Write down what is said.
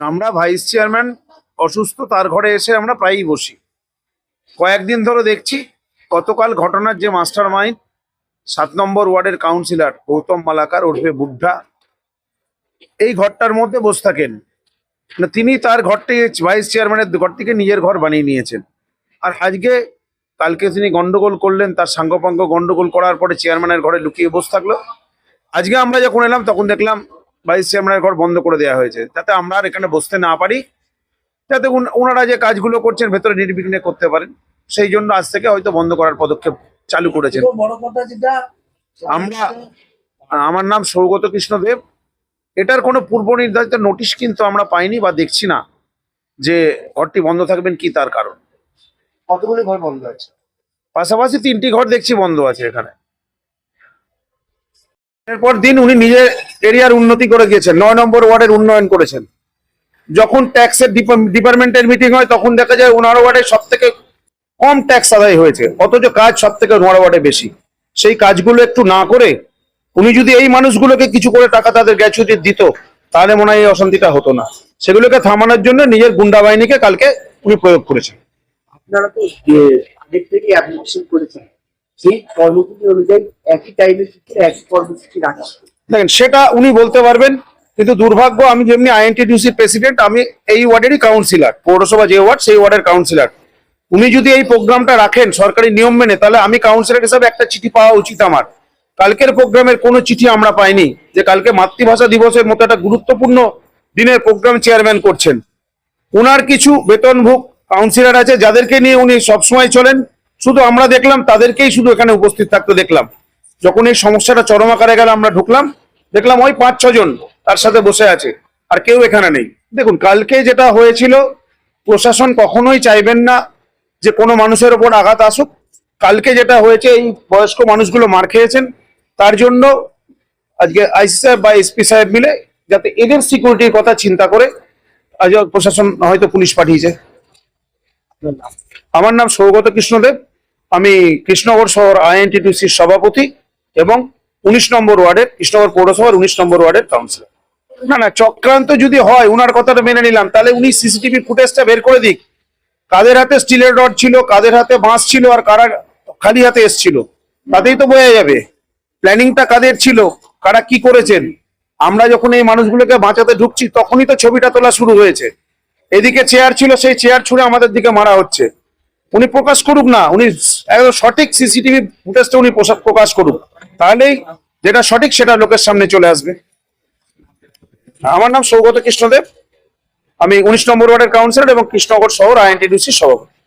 আমরা vice chairman অসুস্থ, তার ঘরে এসে আমরা প্রায়ই বসি। কয়েকদিন ধরে দেখছি, গতকাল ঘটনার যে মাস্টার মাইন্ড সাত নম্বর ওয়ার্ডের কাউন্সিলর গৌতম মালাকার ওরফে বুদ্ধা এই ঘরটার মধ্যে বসে থাকেন। না তিনি তার ঘরটি ভাইস চেয়ারম্যানের ঘর থেকে নিজের ঘর বানিয়ে নিয়েছেন। আর আজকে কালকে তিনি গন্ডগোল করলেন, তার সাঙ্গপাঙ্গ গন্ডগোল করার পরে চেয়ারম্যানের ঘরে লুকিয়ে বসে থাকল। আজকে আমরা যখন এলাম, তখন দেখলাম ভাইস চেয়ারম্যানের ঘর বন্ধ করে দেওয়া হয়েছে। যাতে আমরা আর এখানে বসতে না পারি। যাতে ওনারা যে কাজগুলো করছেন ভেতরে নির্বিঘ্নে করতে পারেন। সেই জন্য আজ থেকে হয়তো বন্ধ করার পদক্ষেপ চালু করেছেন। আমরা আমার নাম সৌগত কৃষ্ণ দেব এটার কোনো পূর্ব নির্ধারিত নোটিশ কিন্তু আমরা পাইনি বা দেখছি না যে ঘরটি বন্ধ থাকবেন কি তার কারণ। কতগুলি ঘর বন্ধ আছে? পাশাপাশি তিনটি ঘর দেখছি বন্ধ আছে এখানে। এরপর দিন উনি নিজের এরিয়ার উন্নতি করে গিয়েছেন। নয় নম্বর ওয়ার্ডের উন্নয়ন করেছেন। যখন ট্যাক্সের ডিপার্টমেন্টের মিটিং হয়, তখন দেখা যায় ওনার ওয়ার্ডে সব থেকে কম ট্যাক্স আদায় হয়েছে। অথচ কাজ সব থেকে ওনার ওয়ার্ডে বেশি। সেই কাজগুলো একটু না করে উনি যদি এই মানুষগুলোকে কিছু করে টাকা তাদের গ্র্যাচুইটি দিত, তাহলে মনে হয় এই অশান্তিটা হতো না। সেগুলোকে থামানোর জন্য নিজের গুন্ডা বাহিনীকে কালকে উনি প্রয়োগ করেছেন। আপনারা তো আগের থেকে করেছেন। সেই কর্মসূচি অনুযায়ী একই ভিতরে একই কর্মসূচি রাখা। দেখেন, সেটা উনি বলতে পারবেন, কিন্তু দুর্ভাগ্য, আমি যেমনি আইএনটিডিউসির প্রেসিডেন্ট আমি এই ওয়ার্ডেরই কাউন্সিলর পৌরসভা যে ওয়ার্ড, সেই ওয়ার্ডের কাউন্সিলর উনি যদি এই প্রোগ্রামটা রাখেন, সরকারি নিয়ম মেনে, তাহলে আমি কাউন্সিলর হিসাবে একটা চিঠি পাওয়া উচিত আমার। কালকের প্রোগ্রামের কোনো চিঠি আমরা পাইনি, যে কালকে মাতৃভাষা দিবসের মতো একটা গুরুত্বপূর্ণ দিনের প্রোগ্রাম চেয়ারম্যান করছেন। উনার কিছু বেতনভোগ কাউন্সিলর আছে, যাদেরকে নিয়ে উনি সবসময় চলেন। শুধু আমরা দেখলাম, তাদেরকেই শুধু এখানে উপস্থিত থাকতে দেখলাম। যখন এই সমস্যাটা চরম আকারে গেল, আমরা ঢুকলাম, দেখলাম ওই পাঁচ, ছজন তার সাথে বসে আছে, আর কেউ এখানে নেই। দেখুন, কালকে যেটা হয়েছিল, প্রশাসন কখনোই চাইবেন না যে কোনো মানুষের ওপর আঘাত আসুক। কালকে যেটা হয়েছে, এই বয়স্ক মানুষগুলো মার খেয়েছেন। তার জন্য আজকে আইসি সাহেব বা এসপি সাহেব মিলে যাতে এদের সিকিউরিটির কথা চিন্তা করে, আজ প্রশাসন হয়তো পুলিশ পাঠিয়েছে। আমার নাম সৌগত কৃষ্ণদেব। আমি কৃষ্ণনগর শহর আইএনটিটিউসির সভাপতি এবং উনিশ নম্বর ওয়ার্ডের, কৃষ্ণনগর পৌরসভার উনিশ নম্বর ওয়ার্ডের কাউন্সিলর না না, চক্রান্ত যদি হয়, উনার কথাটা মেনে নিলাম। তাহলে উনি সিসিটিভি ফুটেজটা বের করে দিক। কাদের হাতে স্টিলের রড ছিল, কাদের হাতে বাঁশ ছিল, আর কারা খালি হাতে এসছিল? তাতেই তো বোঝা যাবে। প্ল্যানিংটা কাদের ছিল? কারা কি করেছেন? আমরা যখন এই মানুষগুলোকে বাঁচাতে ঢুকছি, তখনই তো ছবিটা তোলা শুরু হয়েছে। এদিকে চেয়ার ছিল, সেই চেয়ার ছুঁড়ে আমাদের দিকে মারা হচ্ছে। উনি প্রকাশ করুক না, উনি একদম সঠিক সিসিটিভি ফুটেজটা উনি প্রকাশ করুক। তাহলেই যেটা সঠিক সেটা লোকের সামনে চলে আসবে। আমার নাম সৌগত কৃষ্ণদেব। আমি উনিশ নম্বর ওয়ার্ডের কাউন্সিলর এবং কৃষ্ণনগর শহর আইএনটিডিসির সভাপতি।